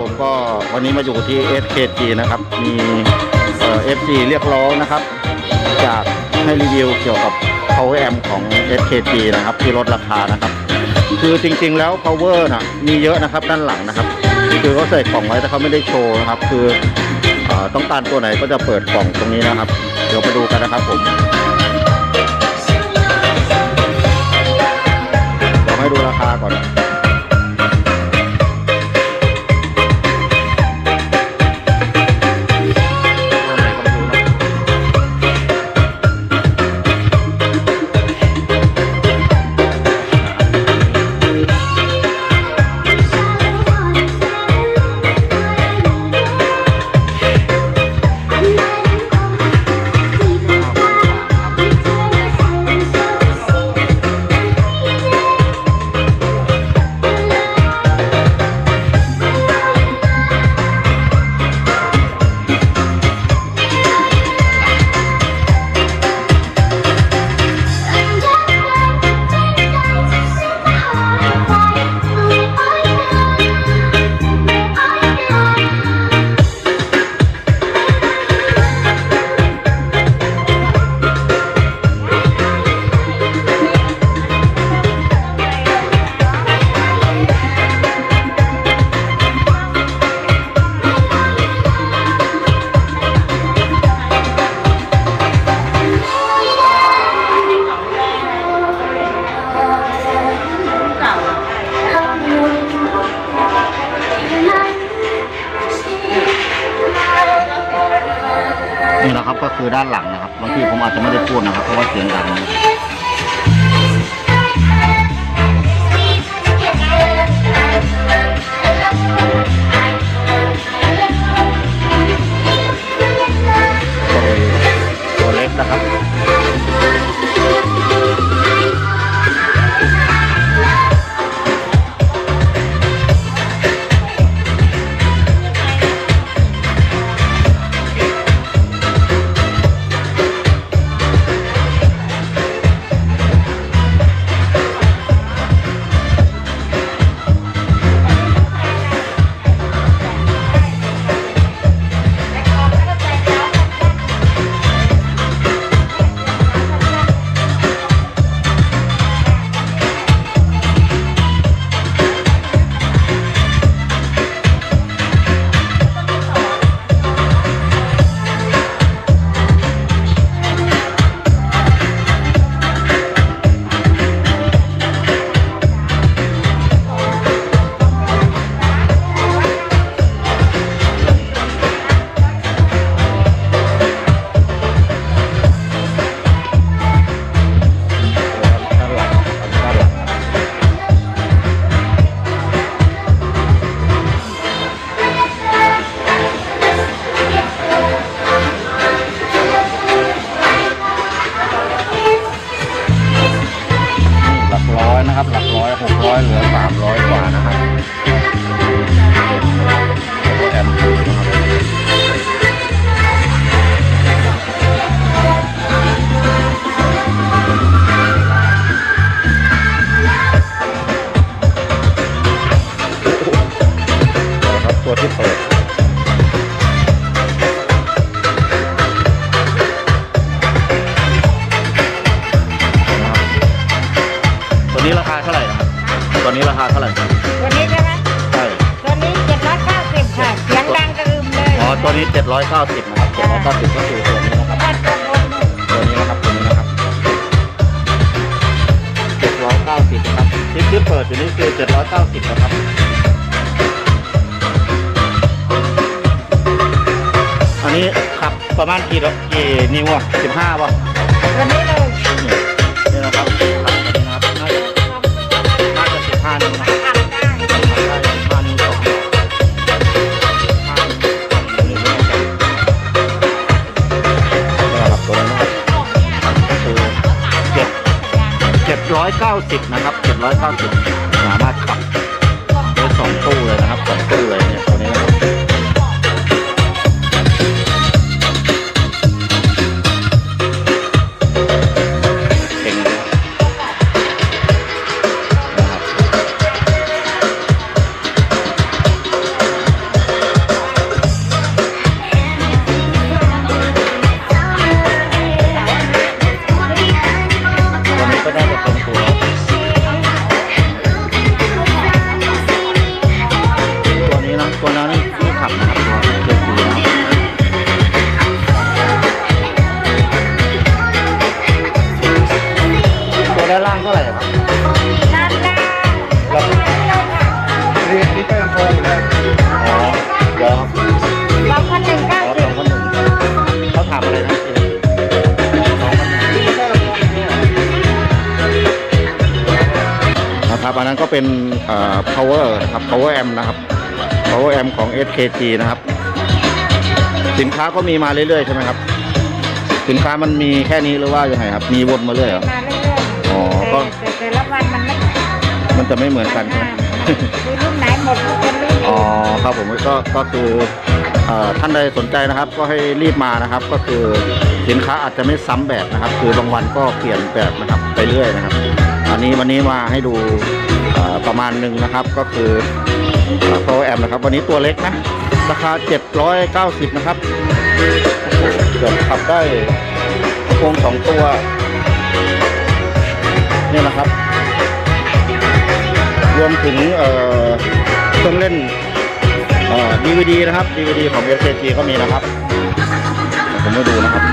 ผมก็วันนี้มาอยู่ที่ SKG นะครับ มีเอ่อ FG เรียกร้องนะครับ จากให้รีวิวเกี่ยวกับ power amp ของ SKG นะครับ ที่ลดราคานะครับ คือจริงๆแล้ว power นะมีเยอะนะครับด้านหลังนะครับ คือเขาใส่กล่องไว้แต่เขาไม่ได้โชว์นะครับ คือเออต้องการตัวไหนก็จะเปิดกล่องตรงนี้นะครับ เดี๋ยวมาดูกันนะครับผมเดี๋ยวให้ดูราคาก่อน ด้านหลังนะครับบางทีผมอาจจะไม่ได้พูดนะครับเพราะว่าเสียงดัง เลยอ๋อตัวนี้790นะครับ790ก็คือตัวนี้นะครับบ้านตัวบนนู่นตัวนี้นะครับตัวนี้นะครับ790นะครับที่ที่เปิดอยู่นี่คือ790นะครับอันนี้ขับประมาณกี่รกี่นิ้วอะ15ป่ะตัวนี้เลยนี่นี่นะครับขับตัวนี้นะครับ 790 นะครับ 790 สามารถขับได้2ตู้เลยนะครับ2ตู้เลย เป็นเอ่อ power นะครับ power amp นะครับ power amp ของ SKG นะครับ สินค้าก็มีมาเรื่อยๆใช่ไหมครับ สินค้ามันมีแค่นี้หรือว่ายังไงครับ มีวนมาเรื่อยเหรอ มาเรื่อยๆอ๋อก็ แต่แต่ละวันมันไม่มันจะไม่เหมือนกันใช่ไหม คือรุ่นไหนหมดก็เป็นรุ่นอ๋อนี้ครับผมก็ก็คือเอ่อท่านใดสนใจนะครับ ก็ให้รีบมานะครับ ก็คือสินค้าอาจจะไม่ซ้ำแบบนะครับ คือบางวันก็เปลี่ยนแบบนะครับ ไปเรื่อยนะครับ อันนี้วันนี้มาให้ดูประมาณหนึ่งนะครับก็คือโปรแอมนะครับ วันนี้ตัวเล็กนะ ราคา 790 นะครับเกือบขับได้พวงสองตัว นี่นะครับ รวมถึงเครื่องเล่นเอ่อ DVD นะครับ DVD ของ SKG ก็มีนะครับ ผมมาดูนะครับ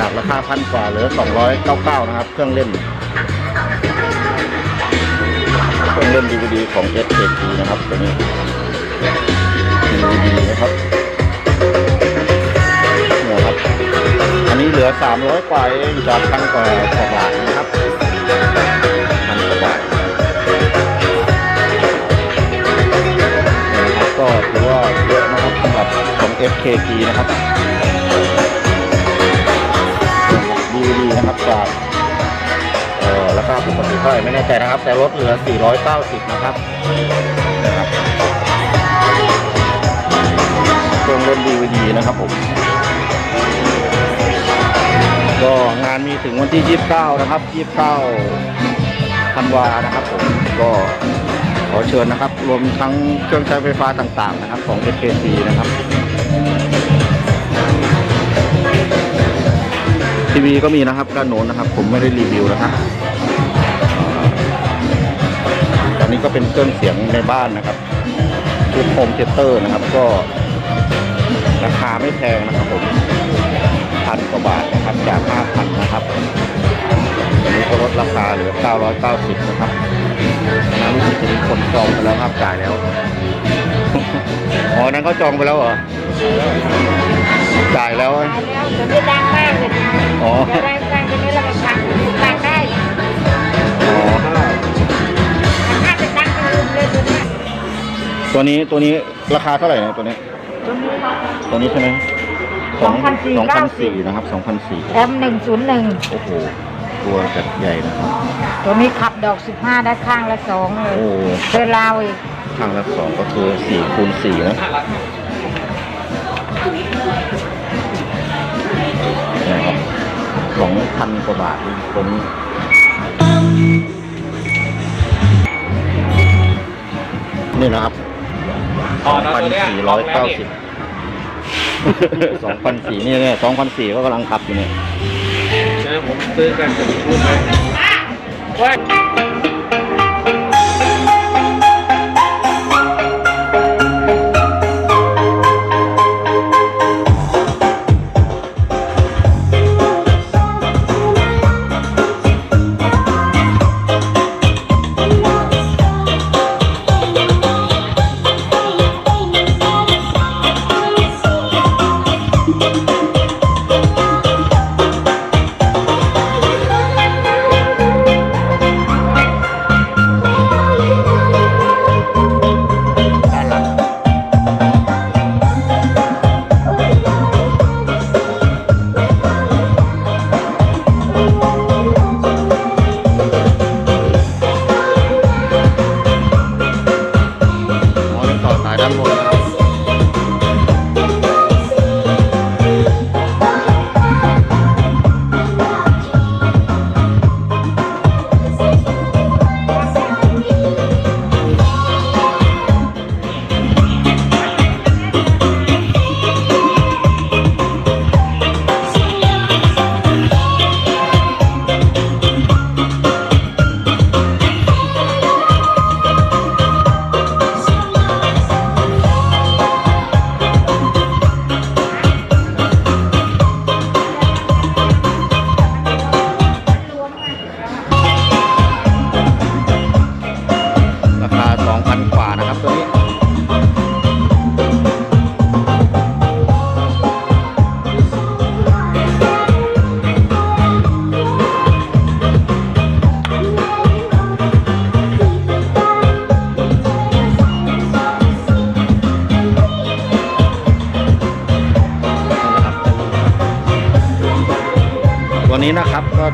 จากราคาพันกว่าเหลือ 299 นะครับ เครื่องเล่น เครื่องเล่น DVD ของ SKG นะครับตัวนี้ DVD นะครับนี่ครับ อันนี้เหลือ 300 กว่าเองจากพันกว่ากว่าบาทนะครับพันกว่าก็ถือว่าเยอะนะครับสำหรับของ FKG นะครับ เท่าไหร่ไม่แน่ใจนะครับ แต่ลดเหลือ 490 นะครับนะครับเครื่องเล่น DVD นะครับผม ก็งานมีถึงวันที่ 29 นะครับ 29ธันวานะครับผม ก็ขอเชิญนะครับ รวมทั้งเครื่องใช้ไฟฟ้าต่างๆนะครับ ของ SKC นะครับทีวีก็มีนะครับด้านโน้นนะครับ ผมไม่ได้รีวิวนะครับ นนี้ก็เป็นเครื่องเสียงในบ้านนะครับชุดโฮมเทเตอร์นะครับ ก็ ราคาไม่แพงนะครับผมพันกว่าบาทนะครับจาก5,000นะครับวันนี้ก็ลดราคาเหลือ 990 นะครับนะรู้สึกจะมีคนจองไปแล้วครับจ่ายแล้วอ๋อนั้นเขาจองไปแล้วเหรอจ่ายแล้วตายแล้วจะไม่ดังมากเลยอ๋อจะดังดังตัวนี้เราไปฟั ตัวเนี้ยตัวนี้ตัวนี้ราคาเท่าไหร่เนี่ยตัวนี้ ตัวนี้ตัวนี้ใช่ไหม2,490 2,400นะครับ2,400แอมหนึ่งศูนย์หนึ่งโอ้โหตัวจัดใหญ่นะครับ ตัวนี้ขับดอกสิบห้าได้ข้างละสองเลยโอ้เจอลาวอีกข้างละสองก็คือ4คูณ4นะนะครับสองพันกว่าบาทตัวนี้ นี่นะครับอ๋อสองแล้วพันตัวเนี้ยสี่ร้อยเก้าสิบสองพันสี่นี่เนี่ยสองพันสี่ก็กำลังขับอยู่เนี่ยเจอผมซื้อกันจะมีรุ่นไหม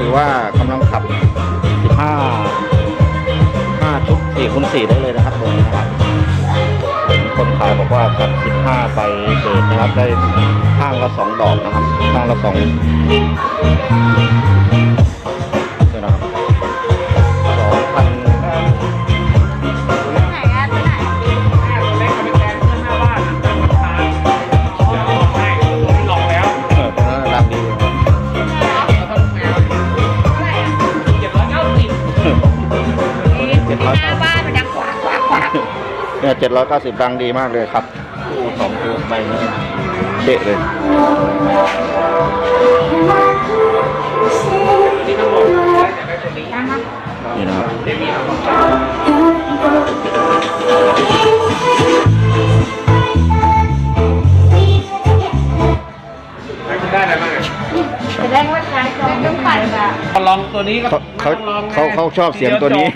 ถือว่ากำลังขับ 15 5ชุด4คูณ4ได้เลยนะครับตัวนี้นะครับคนขายบอกว่าขับ 15 ไปเดินนะครับ ได้ข้างละ 2 ดอกนะครับ ข้างละ 2 เนี่ยเจ็ดร้อยเก้าสิบดังดีมากเลยครับคู่สองตัวใบนี้เด็ดเลยนี่ทั้งหมดได้จากได้ตัวนี้นะคะนี่นะครับเดมี่เอาของได้อะไรบ้างอะแสดงว่าใช้ของต้องปั่นอะลองตัวนี้ก็เขา ชอบเสียงตัวนี้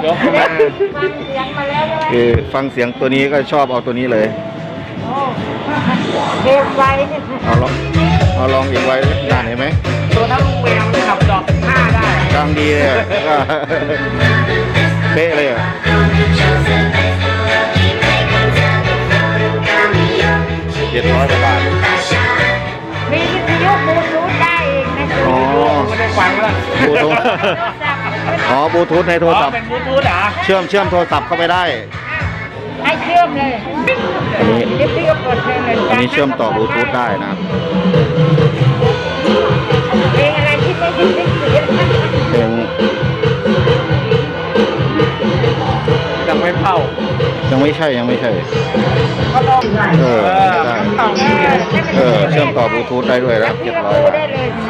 เดี๋ยวเข้ามาฟังเสียงมาแล้วใช่ไหมคือฟังเสียงตัวนี้ก็ชอบเอาตัวนี้เลย โอ้เร็วไวเนี่ยเอาลองเอาลองอีกไว้นานเห็นไหมตัวนั้นลุงแมวขับดอกห้าได้ดังดีเลยอะก็ เป๊ะเลยอะเจ็ดร้อยกว่าบาท บลูทูธอ๋อบลูทูธในโทรศัพท์เป็นบลูทูธเหรอเชื่อมเชื่อมโทรศัพท์เข้าไปได้ให้เชื่อมเลยอันนี้เดี๋ยวพี่ก็กดเลยอันนี้เชื่อมต่อบลูทูธได้นะครับเพลงอะไรที่ไม่ได้ยินเสียงเพลงยังไม่เข้ายังไม่ใช่ยังไม่ใช่ก็ลองได้เออเออได้เข้าไม่ได้เออเชื่อมต่อบลูทูธได้ด้วยนะเจ็ดร้อยบาทได้เลยนะตัว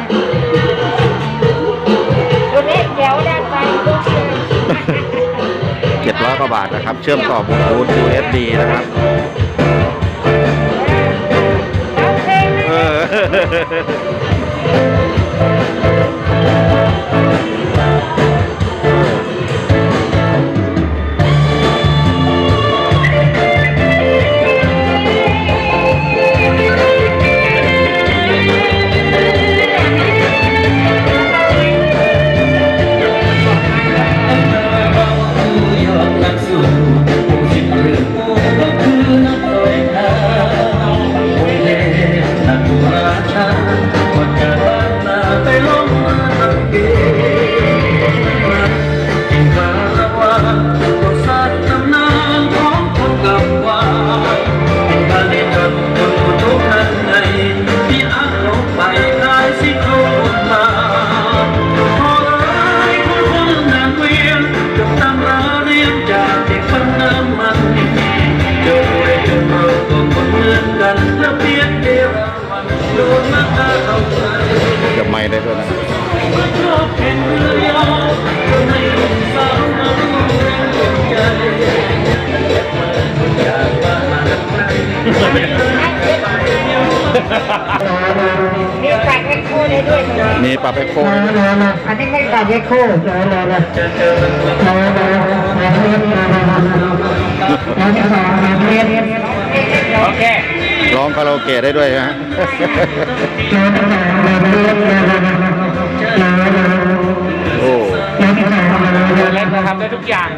เลยเจ็ดร้อยกว่าบาทนะครับ เชื่อมต่อบลูทูธ USB นะครับ ลับไปโค้ดด้วยนะอันนี้ไม่ใส่แมคโครจะเจอโอเคร้องคาราโอเกะได้ด้วยนะฮะโอ้เล็กนะครับได้ทุกอย่าง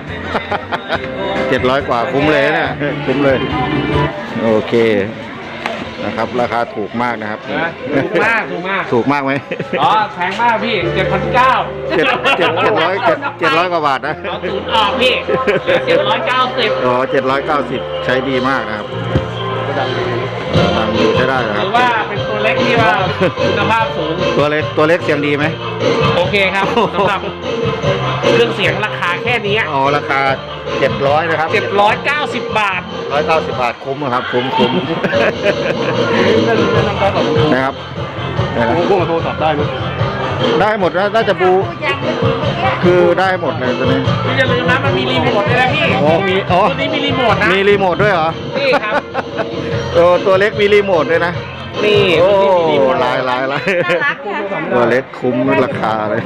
เจ็ดร้อยกว่าคุ้มเลยนะคุ้มเลย โอเค นะครับ ราคาถูกมากนะครับนะถูกมากถูกมากถูกมากไหมอ๋อแพงมากพี่เจ็ดพันเก้าเจ็ดเจ็ดเจ็ดร้อยเจ็ดเจ็ดร้อยกว่าบาทนะเอาศูนย์ออกพี่เหลือเจ็ดร้อยเก้าสิบอ๋อเจ็ดร้อยเก้าสิบใช้ดีมากนะครับดังดีใช้ได้นะคถืรับอว่าเป็นตัวเล็กที่ว่าคุณภาพสูงตัวเล็กตัวเล็กเสียงดีไหมโอ เคครับสำหรับเครื่องเสียงราคาแค่นี้อ๋อราคาเจ็ดร้อยนะครับเจ็ดร้อยเก้าสิบบาทร้อยเก้าสิบบาทคุ้มนะครับ คุ้มคุ้มนะครับนะครับพวกมาโทรศัพท์ได้ไหมได้หมดนะน่าจะบูอย่างเมื่อกี้เมื่อกี้คือได้หมดเลยตัวนี้พี่อย่าลืมนะมันมีรีโมทด้วยนะพี่อ๋อมีอ๋อตัวนี้มีรีโมทนะ มีรีโมทด้วยเหรอ นี่ครับโอ้ตัวเล็กมีรีโมทด้วยนะ นี่โอ้ตัวนี้มีรีโมทลายลายลายน่ารักค่ะ ตัวเล็กคุ้มราคาเลย